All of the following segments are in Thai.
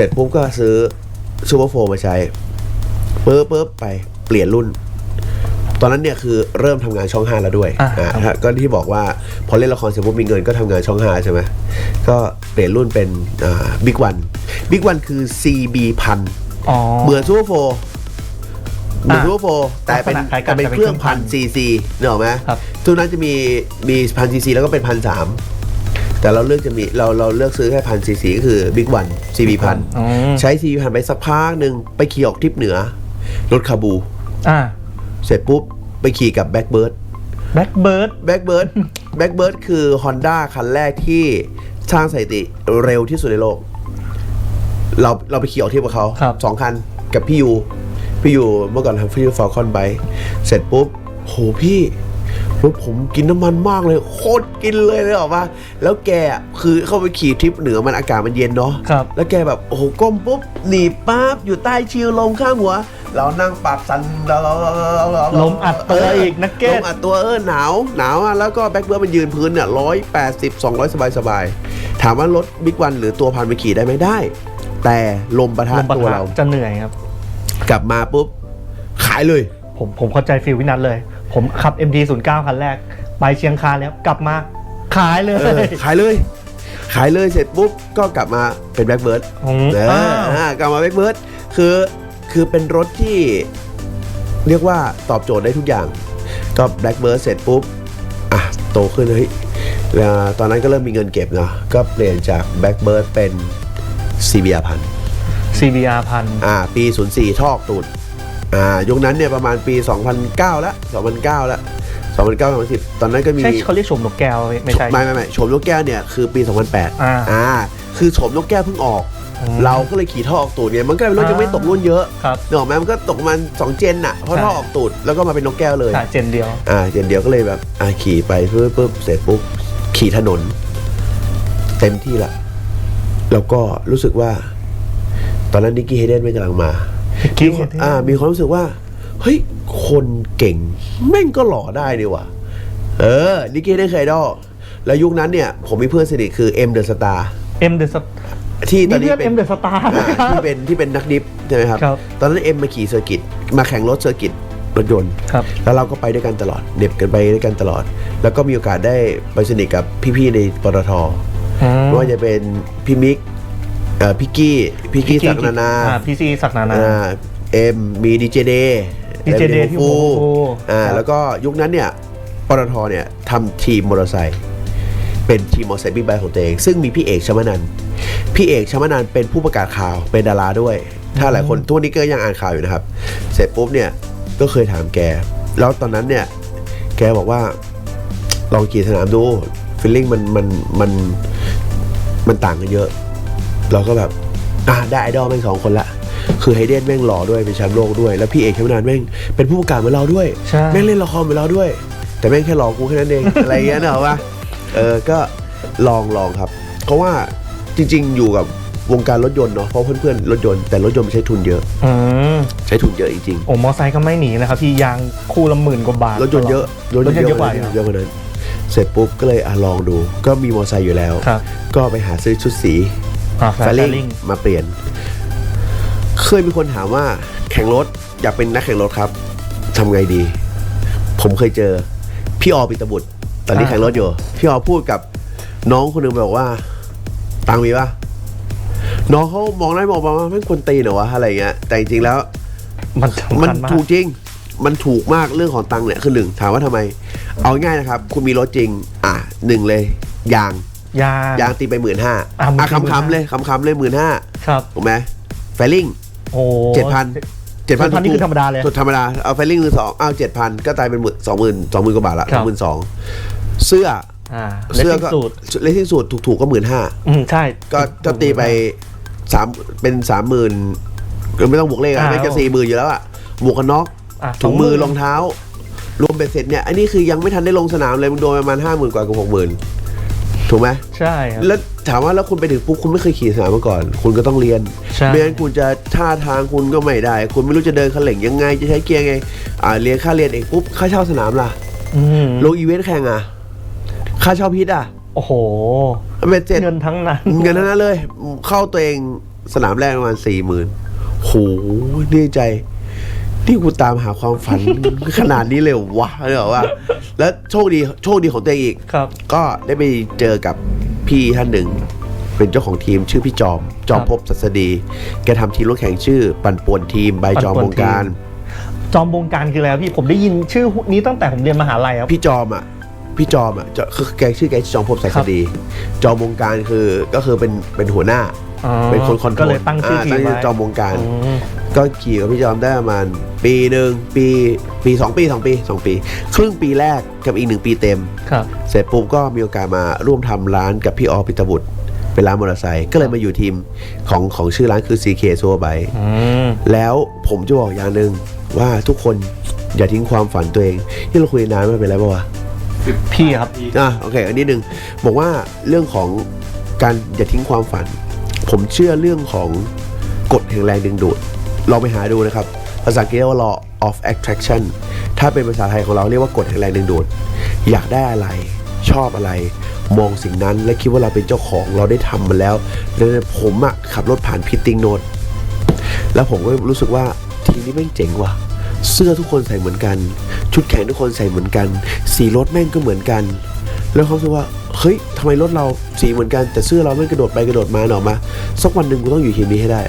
ร็จปุ๊บก็ซื้อซูเปอร์โฟมาใช้ปุ๊บปุ๊บไปเปลี่ยนรุ่น ตอนนั้นเนี่ยคือเริ่มทำงานช่องห้าแล้วด้วยอ่าอ่าครับ ก็ที่บอกว่าพอเล่นละครเสร็จปุ๊บมีเงินก็ทำงานช่องห้าใช่ไหมก็เปลี่ยนรุ่นเป็นบิ๊กวันบิ๊กวันคือ CB พันอ๋อเหมือนซูเปอร์โฟเหมือนอ่าซูเปอร์โฟแต่เป็นลักษณะคล้ายกันแต่เป็นแต่เป็นเครื่องเครื่องพัพันนซีซีเนกออกไหมครับทุกนั้นจะมีมีพันซีซีแล้วก็เป็นพันสาม แต่เราเลือกจะมีเราเราเลือกซื้อแค่พันซีซีก็คือบิ๊กวันซีบีพันอืมใช้ซีบีพันไปสักพักหนึ่งไปขี่ออกทริปเหนือ รถคาบู อ่าเสร็จปุ๊บไปขี่กับแบ็กเบิร์ดแบ็คเบิร์ดแบ็กเบิร์ดแบ็กเบิร์ดคือ Honda คันแรกที่สร้างสถิติเร็วที่สุดในโลก เราเราไปขี่ออกทริปกับเขาครับสองคันกับพี่ยูพี่ยูเมื่อก่อนทำฟิวฟอลคอนไบเสร็จปุ๊บโหพี่ รถผมกินน้ำมันมากเลยโคตรกินเลยเลยออกมาแล้วแกอะคือเข้าไปขี่ทริปเหนือมันอากาศมันเย็นเนาะครับแล้วแกแบบโอ้โหก้มปุ๊บหนีบปั๊บอยู่ใต้ชิลลมข้างหัว เรานั่งปากสันลมอัดตัวอีกนักเก็ตลมอัดตัวเออหนาวหนาวอะแล้วก็แบ็คเบิร์ดมันยืนพื้นเนี่ยร้อยแปดสิบสองร้อยสบายสบายๆถามว่ารถบิ๊กวันหรือตัวพันไปขี่ได้ไหมได้ แต่ลมประทะลมปะตัวทะเราจะเหนื่อยครับ กลับมาปุ๊บขายเลย ผมผมเข้าใจฟิลวินัทเลย ผมขับ MT09 คันแรก ไปเชียงคานแล้วกลับมาขายเลยเออขายเลย ขายเลยเสร็จปุ๊บก็กลับมาเป็นแบ็คเบิร์ดอืมเอออ้าวอ่ากลับมาแบ็คเบิร์ดคือคือเป็นรถที่เรียกว่าตอบโจทย์ได้ทุกอย่าง ก็แบ็คเบิร์ดเสร็จปุ๊บอะโตขึ้นเฮ้ยแล้วตอนนั้นก็เริ่มมีเงินเก็บเนาะก็เปลี่ยนจากแบ็คเบิร์ดเป็น CBR พัน CBR พันอ่าปี 04 ทอกตูด อ่ายุคนั้นเนี่ยประมาณปี 2009แล้ว2009แล้ว2009 2010 ตอนนั้นก็มี ใช่เขาเรียกชมนกแก้วไหมไม่ใช่ ไม่ไม่ไม่โฉมนกแก้วเนี่ยคือปี 2008อ่าอ่าคือโฉมนกแก้วเพิ่งออกอืมเราก็เลยขี่ท่อออกตูดเนี่ยมันก็เป็นรถยังไม่ตกรุ่นเยอะครับเนกออกไหมมันก็ตกประมาณ2เจนน่ะเพราะใช่ท่อออกตูดแล้วก็มาเป็นนกแก้วเลยใช่เจนเดียวอ่าเจนเดียวก็เลยแบบอ่าขี่ไปปุ๊บปุ๊บเสร็จปุ๊บขี่ถนน เต็มที่ละแล้วก็รู้สึกว่า ตอนนั้นนิกกี้เฮเดนไม่กำลังมา Nicky มีคน Hayden อ่ามีความรู้สึกว่า เฮ้ย คนเก่ง แม่งก็หล่อได้ดีว่ะ เออ นิกกี้เฮเดนเคยดอแล้วยุคนั้นเนี่ย ผมมีเพื่อนสนิทคือเอ็มเดอะสตาร์ M The Star ที่ตอนนี่นี้เพื่อนเป็น M The Star อ่านะครับที่เป็นที่เป็นนักดิฟใช่ไหมครับครับ ตอนนั้นเอ็มมาขี่เซอร์กิตมาแข่งรถเซอร์กิตรถยนต์ครับแล้วเราก็ไปด้วยกันตลอดเหน็บกันไปด้วยกันตลอด แล้วก็มีโอกาสได้ไปสนิทกับพี่ๆในปตทอืมไม่ว่าจะเป็นพี่มิก เอ่อพี่กี้พี่กี้ศักดิ์นานาอ่พี่ซีศักดิ์นานา อ่าเอ็มมีดีเจเด DJ Day ที่หัวฟูอ่าครับ แล้วก็ยุคนั้นเนี่ยปตทเนี่ยทำทีมมอเตอร์ไซค์เป็นทีมมอเตอร์ไซค์บิ๊กไบค์ของตัวเอง ซึ่งมีพี่เอกชมนันท์พี่เอกชมนันท์เป็นผู้ประกาศข่าวเป็นดาราด้วย ถ้าหลายคนทุกวันนี้ก็ยังอ่านข่าวอยู่นะครับ เสร็จปุ๊บเนี่ยก็เคยถามแก แล้วตอนนั้นเนี่ยแกบอกว่า ลองขี่สนามดูฟีลลิ่งมันมันมันมันต่างกันเยอะ เราก็แบบอะได้ไอดอลแม่งสองคนละ คือไฮเดนแม่งหล่อด้วยเป็นแชมป์โลกด้วย แล้วพี่เอกแคมนานแม่งเป็นผู้ประกาศเหมือนเราด้วย ใช่ แม่งเล่นละครเหมือนเราด้วย แต่แม่งแค่หลอกกูแค่นั้นเอง อะไรอย่างเงี้ยเนอะวะเออก็ลองลองครับ เพราะว่าจริง ๆ อยู่กับวงการรถยนต์เนาะเพราะเพื่อนๆรถยนต์แต่รถยนต์มันใช้ทุนเยอะ อืมใช้ทุนเยอะจริงโอ้มอไซค์ก็ไม่หนีนะครับพี่ยางคู่ละหมื่นกว่าบาท ๆรถยนต์เยอะรถยนต์เยอะกว่าเยอีกอะเยอะกว่านั้นเสร็จปุ๊บก็เลยอะลองดู ก็มีมอเตอร์ไซค์อยู่แล้ว ครับ ก็ไปหาซื้อชุดสี อ่าแฟแฟลลิลิ่งงมาเปลี่ยน เคยมีคนถามว่าแข่งรถอยากเป็นนักแข่งรถครับทำไงดี ผมเคยเจอ พี่ออปิตบุตร ตอนนี้อ่า แข่งรถอยู่ พี่ออพูดกับน้องคนหนึ่งบอกว่า ตังค์มีปะน้องเขามองได้มองมาว่าแม่งควรตีนเหรอวะอะไรเงี้ยแต่จริงๆแล้ว มันสำมันคัญมาก ถูกจริง มันถูกมากเรื่องของตังค์เนี่ยคือหนึ่งถามว่าทำไม เอาง่ายนะครับ คุณมีรถจริง อะหนึ่งเลยยาง ยาง ยางตีไปหมื่นห้าอะหมื่อะนห้าคำๆเลยคำๆเลยหมื่นห้าครับถูกไหมไฟลิ่งโอ้เจ็ดพันเจ็ดพัน7,000นี่คือธรรมดาเลยสุดธรรมดาเอาไฟลิ่งมือสองเอาเจ็ดพันก็ตายเป็นหมื่นสองหมื่นสองหมื่นกว่าบาทละครัสบองหมื่นสองเสื้ออ่าเสื้อก็สูตรเลสซิ่งสูตรถูกๆก็หมื่นห้า อืมใช่ ก็ก็ตีไปสามเป็นสามหมื่นไม่ต้องบวกเลขอะอ่าไม่ก็สี่หมื่นอยู่แล้วอะหมวกกันน็อกอะถุงมือ20,000 รองเท้า รวมเป็นเสร็จเนี่ยอันนี้คือยังไม่ทันได้ลงสนามเลยมึงโดนประมาณห้าหมื่นกว่ากับหกหมื่น ถูกไหมใช่ครับ แล้วถามว่าแล้วคุณไปถึงปุ๊บคุณไม่เคยขี่สนามมาก่อน คุณก็ต้องเรียนใช่ ไม่งั้นคุณจะท่าทางคุณก็ไม่ได้ คุณไม่รู้จะเดินคันเหล่งยังไงจะใช้เกียร์ไงอ่าเรียนค่าเรียนเองปุ๊บค่าเช่าสนามล่ะอืมลงอีเวนต์แข่งอะค่าเช่าพิษอะโอ้โห เป็นเสร็จเงินทั้งนั้น เงินทั้งนั้นเลย เข้าตัวเองสนามแรกประมาณสี่หมื่นโหดีใจ นี่กูตามหาความฝัน ขนาดนี้เลยเหรอวะเนี่ยว่า แล้วโชคดีโชคดีของตัวเองอีกครับ ก็ได้ไปเจอกับพี่ท่านหนึ่ง เป็นเจ้าของทีมชื่อพี่จอม จอมครับภพบศัสดี แกทำทีมรถแข่งชื่อ ปั่นป่วนทีมใบจอมปั่วนงป่วนทีมการจอมบงการคืออะไรครับพี่ผมได้ยินชื่อนี้ตั้งแต่ผมเรียนมหาลัยครับ พี่จอมอะ พี่จอมอะจะคือแกชื่อแกจอมภพบศัสดี จอมวงการคือก็คือเป็นเป็นหัวหน้าอ๋อ เป็นคนคอนโทรลก็เลยตั้งชื่อทีมตั้งชื่อไว้จอมวงการอืมก็ขี่กับพี่จอมได้ประมาณ ปีหนึ่งปีปีสองปีสองปีสองปี ครึ่งปีแรกกับอีกหนึ่งปีเต็มครับเสร็จปุ๊บก็มีโอกาสมาร่วมทำร้านกับพี่ออปิตบุตรเป็นร้านมอเตอร์ไซค์ก็เลยมาอยู่ทีมของของชื่อร้านคือ CK ซัวไบอืมแล้วผมจะบอกอย่างหนึ่งว่าทุกคนอย่าทิ้งความฝันตัวเองที่เราคุยนานไม่เป็นไรป่าวะพี่ครับอะโอเค อันนี้หนึ่งบอกว่าเรื่องของการอย่าทิ้งความฝัน ผมเชื่อเรื่องของกฎแห่งแรงดึงดูด ลองไปหาดูนะครับ ภาษาอังกฤษเรียกว่า law of attraction ถ้าเป็นภาษาไทยของเราเรียกว่ากฎแห่งแรงดึงดูด อยากได้อะไร ชอบอะไร มองสิ่งนั้นและคิดว่าเราเป็นเจ้าของเราได้ทำมันแล้วแล้วผมอะขับรถผ่านพิตติ้งโนดแล้วผมก็รู้สึกว่าทีมนี้แม่งเจ๋งว่ะ เสื้อทุกคนใส่เหมือนกัน ชุดแข่งทุกคนใส่เหมือนกัน สีรถแม่งก็เหมือนกัน แล้วเขาคิดว่า เฮ้ยทำไมรถเราสีเหมือนกันแต่เสื้อเราแม่งกระโดดไปกระโดดมาหนออกมาสักวันหนึ่งกูต้องอยู่ทีมนี้ให้ได้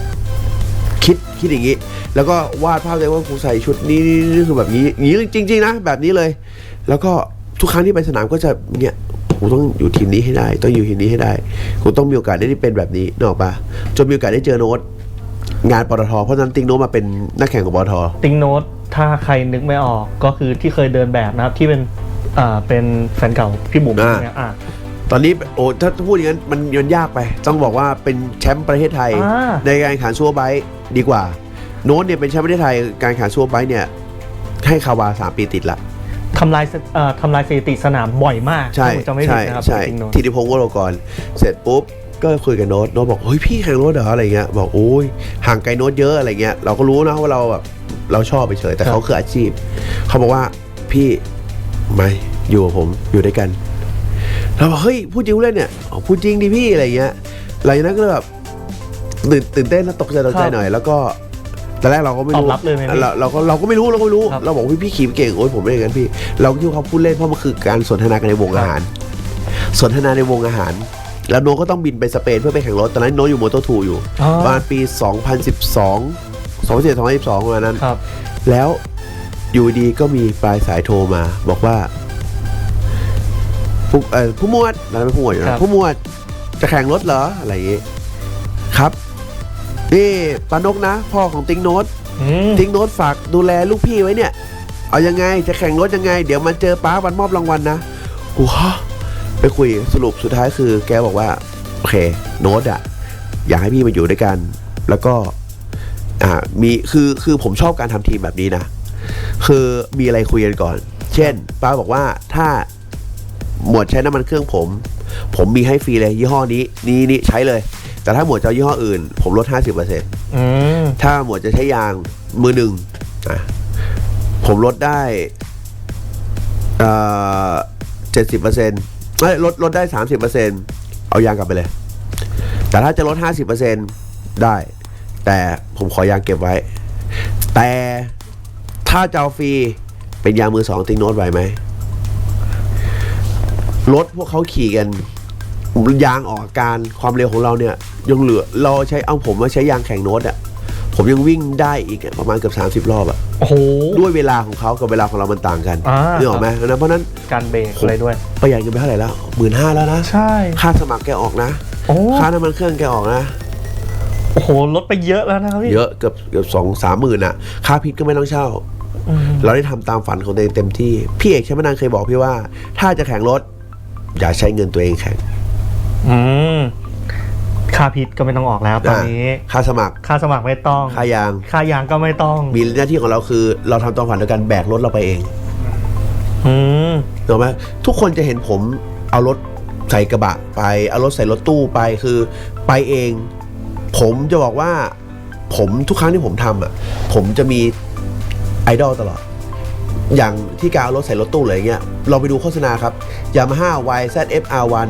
คิดคิดอย่างนี้ แล้วก็วาดภาพเลยว่ากูใส่ชุดนี้นี่นี่คือแบบนี้อย่างนี้จริง ๆ นะ แบบนี้เลย แล้วก็ทุกครั้งที่ไปสนามก็จะเนี่ยกูต้องอยู่ทีมนี้ให้ได้ ต้องอยู่ทีมนี้ให้ได้กูต้องมีโอกาสได้เป็นแบบนี้นกออกปะจนมีโอกาสได้เจอโน้ตงานปตทเพราะฉะนั้นติงโน้ตมาเป็นนักแข่งของปตทติงโน้ตถ้าใครนึกไม่ออกก็คือที่เคยเดินแบบนะครับที่เป็นอ่าเป็นแฟนเก่าพี่บุ๋มอ่าเนี่ยอ่า ตอนนี้โอ้ถ้าพูดอย่างนั้นมันมันยากไป ต้องบอกว่าเป็นแชมป์ประเทศไทย อ่า ในการแข่งขันซัวไบค์ดีกว่า โน้ตเนี่ยเป็นแชมป์ประเทศไทยการแข่งขันซัวไบค์เนี่ยให้คาวาสามปีติดละทำลายสเอ่อทำลายสถิติสนามบ่อยมากใช่ถ้าผมจะไม่ผิดใช่นะครับใช่ติงโน้ตทิติพงศ์วโรกรเสร็จปุ๊บก็คุยกับโน้ตโน้ตบอกเฮ้ยพี่แข่งรถเหรออะไรเงี้ยบอกโอ้ยห่างไกลโน้ตเยอะอะไรเงี้ยเราก็รู้นะว่าเราแบบเราชอบไปเฉยแต่เขาคืออาชีพ เขาบอกว่าพี่ไม่อยู่กับผมอยู่ด้วยกัน เราบอกเฮ้ยพูดจริงเล่นเนี่ยอ๋อพูดจริงดิพี่อะไรเงี้ยหลังจากนั้นก็เลยแบบตื่นตื่นเต้นแล้วตกใจตกใจหน่อย แล้วก็ตอนแรกเราก็ไม่รู้ตอบรับเลยไหมพี่เราเราก็เราก็ไม่รู้เราก็ไม่รู้ครับเราบอกว่าพี่ขี่เก่งโอ้ยผมไม่อย่างนั้นพี่ เราก็คิดว่าเขาพูดเล่นเพราะมันคือการสนทนากันในวงอาหาร สนทนาในวงอาหาร แล้วโน้ตก็ต้องบินไปสเปนเพื่อไปแข่งรถตอนนั้นโน้ตอยู่มอเตอร์ทูอยู่อ๋อประมาณปี 2012 2017 2012ประมาณนั้นครับแล้วอยู่ดีก็มีปลายสายโทรมา บอกว่า ผู้เอ่อผู้หมวดตอนนั้นเป็นผู้หมวดอยู่ครันะบ ผู้หมวดจะแข่งรถเหรออะไรอย่างงี้ครับนี่ปานกนะ พ่อของติงโน้ตอืม ทิ้งโน้ตฝากดูแลลูกพี่ไว้เนี่ย เอายังไงจะแข่งรถยังไง เดี๋ยวมาเจอป้าวันมอบรางวัลนะกูฮะไปคุยสรุปสุดท้ายคือ แกบอกว่า โอเค โน้ตอะอยากให้พี่มาอยู่ด้วยกัน แล้วก็ อ่ามีคือคือผมชอบการทำทีมแบบนี้นะ คือมีอะไรคุยกันก่อน เช่น ป้าบอกว่าถ้า หมวดใช้น้ำมันเครื่องผม ผมมีให้ฟรีเลยยี่ห้อนี้ นี่นี่ใช้เลย แต่ถ้าหมวดจะเอายี่ห้ออื่น ผมลด 50%อืมถ้าหมวดจะใช้ยางมือหนึ่งอะผมลดได้เจ็ดสิบเปอร์เซ็นต์ลดลดได้สามสิบเปอร์เซ็นเอายางกลับไปเลย แต่ถ้าจะลดห้าสิบเปอร์เซ็นได้ แต่ผมขอยางเก็บไว้ แต่ถ้าจะเอาฟรีเป็นยางมือสองติงโน้ตไหวไหม รถพวกเขาขี่กันยางออกอาการความเร็วของเราเนี่ยยังเหลือเราใช้เอาผมมาใช้ยางแข่งโน้ตอะผมยังวิ่งได้อีกอะประมาณเกือบ30 รอบอะโอ้โหด้วยเวลาของเขากับเวลาของเรามันต่างกันอ่านึกออกไหมนะเพราะฉะนั้นการเบรกอะไรด้วยประหยัดเงินไปเท่าไหร่แล้วหมื่นห้าแล้วนะใช่ค่าสมัครแกออกนะโอ้ค่าน้ำมันเครื่องแกออกนะโอ้โหลดไปเยอะแล้วนะครับพี่เยอะเกือบเกือบสองสามหมื่นอะค่าพิษก็ไม่ต้องเช่าอืมเราได้ทำตามฝันของตัวเองเต็มที่ พี่เอกชัยมนันเคยบอกพี่ว่า ถ้าจะแข่งรถ อย่าใช้เงินตัวเองแข่งอืมค่าพิษก็ไม่ต้องออกแล้วตอนนี้อะค่าสมัคร ค่าสมัครไม่ต้อง ค่ายาง ค่ายางก็ไม่ต้อง มีหน้าที่ของเราคือ เราทำตามฝันโดยการแบกรถเราไปเอง อืมถูกไหมทุกคนจะเห็นผมเอารถใส่กระบะไป เอารถใส่รถตู้ไปคือไปเอง ผมจะบอกว่า ผมทุกครั้งที่ผมทำอะ ผมจะมีไอดอลตลอด อย่างที่การเอารถใส่รถตู้เลยอย่างเงี้ยเราไปดูโฆษณาครับ Yamaha YZF R1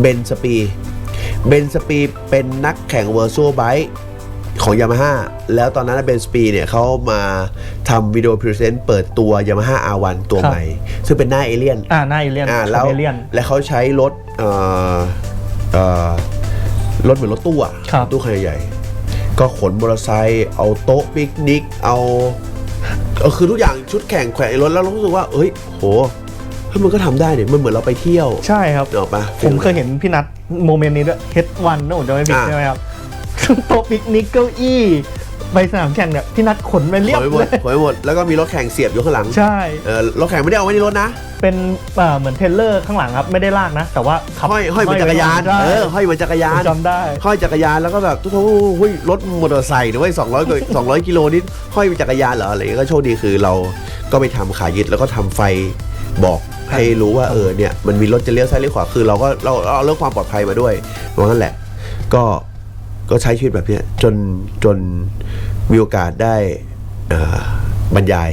เบนสปีเบนสปีเป็นนักแข่งเวอร์ซูไบของยามาฮ่าแล้วตอนนั้นเบนสปีเนี่ยเขามาทำวิดีโอพรีเซนต์เปิดตัวยามาฮ่า R1 ตัวครับใหม่ ซึ่งเป็นหน้าเอเลี่ยนอ่าหน้าเอเลียนอ่าชแล้อบวเอเลียนแล้วเขาใช้รถเอ่อเอ่อรถเหมือนรถตู้อะครับตู้ขนาดใหญ่ ก็ขนมอเตอร์ไซค์เอาโต๊ะปิกนิกเอา เอาคือทุกอย่างชุดแข่งแขวนในรถแล้วเรารู้สึกว่า เอ้ยโหเฮ้ยมันก็ทำได้เนี่ยมันเหมือนเราไปเที่ยวใช่ครับเนกออกปะ ผมเคยเห็นพี่นัทโมเมนต์นี้ด้วยเฮดวันนะผมจะไม่ผิดอ่า ใช่ไหมครับ โต๊ะปิกนิกเก้าอี้ ไปสนามแข่งเนี่ยพี่นัทขนไปเรียบขนไปหมเลดยขนไปหมดแล้วก็มีรถแข่งเสียบอยู่ข้างหลังใช่ เออรถแข่งไม่ได้เอาไว้ในรถนะเป็นเอ่อเหมือนเทรลเลอร์ข้างหลังครับ ไม่ได้ลากนะ แต่ว่าขับห้อยห้อยเหมือนจักรยานใช่เออห้อยเหมือนจักรยานผมจำได้ ห้อยจักรยานแล้วก็แบบทุกคนหุ้ยรถมอเตอร์ไซค์นะเว้ยสองร้อยสองร้อยกิโลนี่ห้อยเป็นจักรยานเหรออะไรอย่างเงี้ยก็โชคดีคือเราก็ไปทำขายึดแล้วก็ทำไฟบอกให้รู้ว่าเออเนี่ยมันมีรถจะเลี้ยวซ้ายเลี้ยวขวาคือเราก็เราเราเอาเรื่องความปลอดภัยมาด้วยเพราะงั้นแหละ ก็ ก็ใช้ชีวิตแบบเนี้ยจนจนมีโอกาสได้เอ่อบรรยาย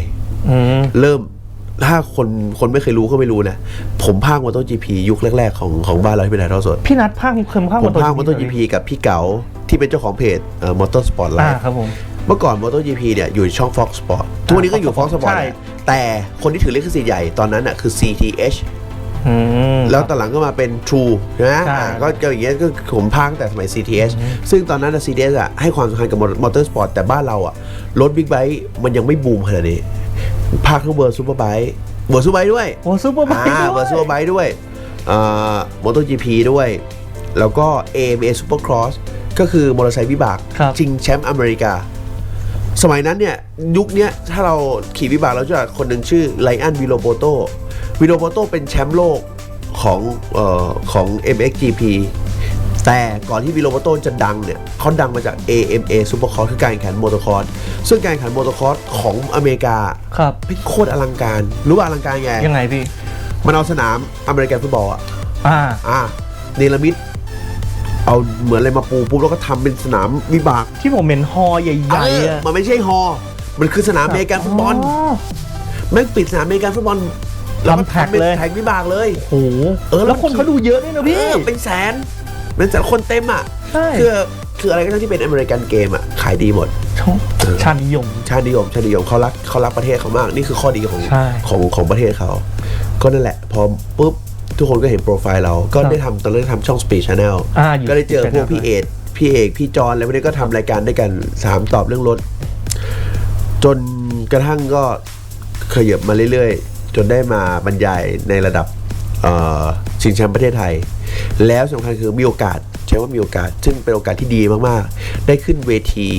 อืมเริ่มถ้าคนคนไม่เคยรู้ก็ไม่รู้นะ ผมพากมอเตอร์จีพียุคแรก ๆ ของของบ้านเราที่เป็นถ่ายทอดสด พี่นัทภาคเคยภาคผมพากมอเตอร์จีพีกับพี่เก๋าที่เป็นเจ้าของเพจมอเตอร์สปอร์ตไลอ่าฟ์ครับผมเมื่อก่อนมอเตอร์จีพีเนี่ยอยู่ช่อง Fox Sport ทุกวันนี้ก็อยู่ Fox Sport ใช่แหละแต่คนที่ถือลิขสิทธิ์ใหญ่ตอนนั้นอะคือ CTH อืม แล้วตอนหลังก็มาเป็น True ใช่ไหมใช่อ่าก็ก็อย่างเงี้ยก็ผมพากตั้งแต่สมัย CTH ซึ่งตอนนั้นอะ CTH อะให้ความสำคัญกับมอเตอร์สปอร์ตแต่บ้านเราอะ รถบิ๊กไบค์มันยังไม่บูมขนาดนี้ภาคทั้งเวอร์ซูเปอร์ไบค์เวอร์ซูเปอร์ไบค์ด้วย โอ้ซูเปอร์ไบค์อ่าด้เวอร์ซูวยไบค์ด้วยมอเตอร์จีพีด้วย แล้วก็ AMA Supercross ก็คือมอเตอร์ไซค์วิบากครับ ชิงแชมป์อเมริกา สมัยนั้นเนี่ย ยุคเนี้ยถ้าเราขี่วิบากเราจะคนหนึ่งชื่อไลอันวิโลโบโต วิโลโบโตเป็นแชมป์โลกของเอ่อของ MXGP แต่ก่อนที่วิโลโบโตจะดังเนี่ยเขาดังมาจาก AMA Supercross คือการแข่งขันมอเตอร์คอร์สซึ่งการแข่งขันมอเตอร์คอร์สของอเมริกาครับเป็นโคตรอลังการ รู้ว่าอลังการไงยังไงพี่ มันเอาสนามอเมริกันฟุตบอลอะอ่าอ่าเนลมิดเอาเหมือนอะไรมาปูปุ๊บแล้วก็ทำเป็นสนามวิบาก ที่ผมเห็นฮอใหญ่เอๆออะมันไม่ใช่ฮอ มันคือสนามอเมริกันฟุตบอลแม่งปิดสนามอเมริกันฟุตบอล แล้วก็ทำแท็กทำเป็นเลยแท็กวิบากเลยโอ้โหเออแล้วแล้วคนเขาดูเยอะด้วยนะพี่เออเป็นแสนเป็นแสนคนเต็มอะใช่คือคืออะไรก็ตามที่เป็นอเมริกันเกมอะขายดีหมดชาตินิยม ชาตินิยมชาตินิยมเขารักเขารักประเทศเขามาก นี่คือข้อดีของใช่ของของประเทศเขา ก็นั่นแหละ พอปุ๊บทุกคนก็เห็นโปรไฟล์เราก็ครับได้ทำตอนแรกทำช่อง Speed Channel อ่าอยู่ก็ได้เจอ Speed พวก Channel พี่เอกพี่เอกพี่จอนอะไรพวกนี้ก็ทำรายการด้วยกันถามตอบเรื่องรถ จนกระทั่งก็ขยับมาเรื่อยๆ จนได้มาบรรยายในระดับเอ่อชิงแชมป์ประเทศไทย แล้วสำคัญคือมีโอกาสใช้ว่ามีโอกาส ซึ่งเป็นโอกาสที่ดีมากๆ ได้ขึ้นเวที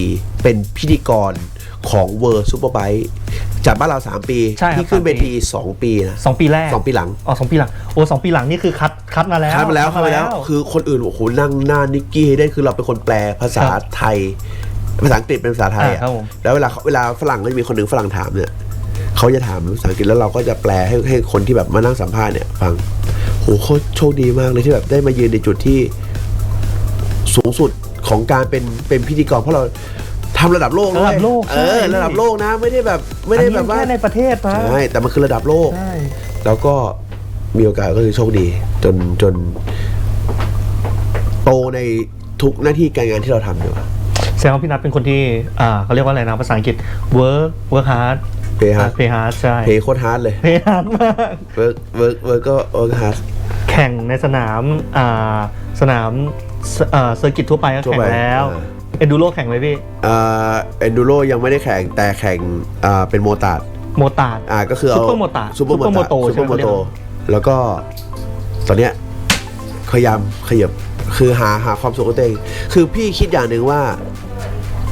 เป็นพิธีกรของเวอร์ซูเปอร์ไบค์จากบ้านเรา 3 ปีใช่ครับที่ขึ้นสามเวปีที 2 ปีนะสองปีแรกสองปีหลัง อ๋อสองปีหลัง โอ้สองปีหลังนี่คือคัดคัดมาแล้วคัดมาแล้วคัดมาแล้ว คือคนอื่น โอ้โห นั่งหน้านิกกี้ให้ได้คือเราเป็นคนแปลภาษาครับไทย ภาษาอังกฤษเป็นภาษาไทยอ่าอะครับผมแล้วเวลาเวลาฝรั่งก็จะมีคนหนึ่งฝรั่งถามเนี่ย เขาจะถามเป็นภาษาอังกฤษแล้วเราก็จะแปลให้ให้คนที่แบบมานั่งสัมภาษณ์เนี่ยฟังโหโคตรโชคดีมากเลยที่แบบได้มายืนในจุดที่สูงสุดของการเป็นเป็นพิธีกรเพราะเราทำระดับโลกนะระดับโลกเออใช่ระดับโลกนะไม่ได้แบบไม่ได้แบบว่าอันนี้แค่ในประเทศนะใช่แต่มันคือระดับโลกใช่แล้วก็มีโอกาสก็คือโชคดี จนจน โตในทุกหน้าที่การงานที่เราทำอยู่แสดงว่าพี่นัทเป็นคนที่อ่าเขาเรียกว่าอะไรนะภาษาอังกฤษ work work hard เพย์ฮาร์ด play hard ใช่เพย์โคตรฮาร์ดเลย play hard มากเวิร์กเวิร์กเวิร์กก็เวิร์กฮาร์ดแข่งในสนามอ่าสนามเซอ่าเซอร์กิตทั่วไปก็ทั่วแข่งไปแล้วอ่าเอ็นดูโรแข่งไหมพี่อ่าเอนดูโรยังไม่ได้แข่งแต่แข่งอ่าเป็นโมตาร์ดโมตาร์ดอ่าก็คือเอา Super Motard ซูเปอร์โม Super ตา Moto ซูเปอร์โมใช่ไหมโตแล้วก็ตอนเนี้ยพยายามขยับคือหาหาความสุขของตัวเองคือพี่คิดอย่างหนึ่งว่า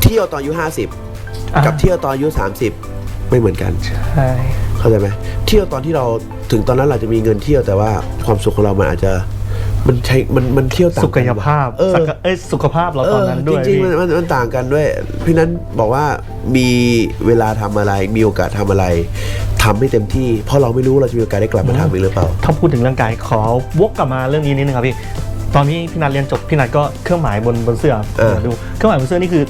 เที่ยวตอนอายุห้าสิบอ่ากับเที่ยวตอนอายุสามสิบ ไม่เหมือนกัน ใช่เข้าใจไหมเที่ยวตอนที่เราถึงตอนนั้นเราจะมีเงินเที่ยวแต่ว่าความสุขของเรามันอาจจะมันใช้มันมันเที่ยวต่างสุขกันภาพเออสักเอ้ยสุขภาพเราตอนนั้นด้วยเออจริงๆพี่มันมันมันต่างกันด้วยพี่นั้นบอกว่ามีเวลาทำอะไร มีโอกาสทำอะไรทำให้เต็มที่ เพราะเราไม่รู้ว่าเราจะมีโอกาสได้กลับมาทำอีกหรือเปล่า ถ้าพูดถึงเรื่องกายขอวกกลับมาเรื่องนี้นิดนึงครับพี่ตอนนี้พี่นัทเรียนจบพี่นัทก็เครื่องหมายบนบนเสื้อเออดูเครื่องหมายบนเสื้อนี่คือ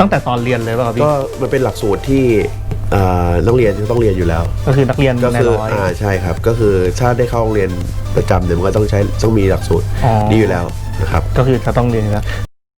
ตั้งแต่ตอนเรียนเลยป่ะครับพี่ก็มันเป็นหลักสูตรที่เอ่อต้องเรียนต้องเรียนอยู่แล้ว ก็คือนักเรียนก็ในคือร้อย อ่าใช่ครับ ก็คือถ้าได้เข้าโรงเรียนประจำเนี่ยมันก็ต้องใช้ต้องมีหลักสูตรอ๋อ นี่อยู่แล้วนะครับ ก็คือจะต้องเรียนแล้ว